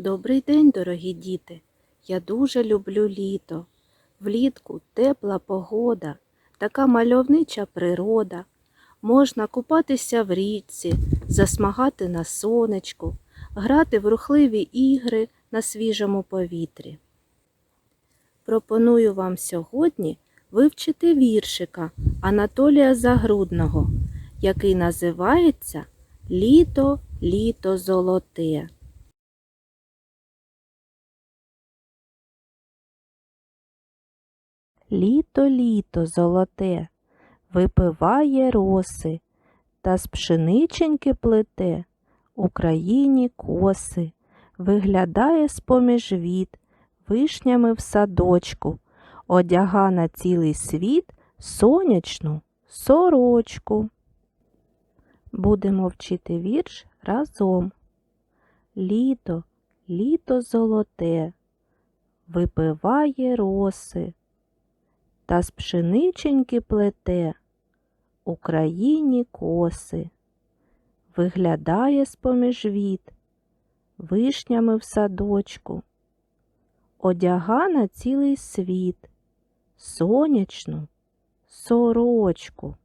Добрий день, дорогі діти! Я дуже люблю літо. Влітку тепла погода, така мальовнича природа. Можна купатися в річці, засмагати на сонечку, грати в рухливі ігри на свіжому повітрі. Пропоную вам сьогодні вивчити віршика Анатолія Загрудного, який називається Літо, літо золоте. Літо, літо золоте, випиває роси, та з пшениченьки плете, Україні коси, виглядає з-поміж віт, вишнями в садочку, одяга на цілий світ сонячну сорочку. Будемо вчити вірш разом. Літо, літо золоте, випиває роси та з пшениченьки плете. Україні коси, виглядає з-поміж віт, вишнями в садочку, одяга на цілий світ, сонячну сорочку.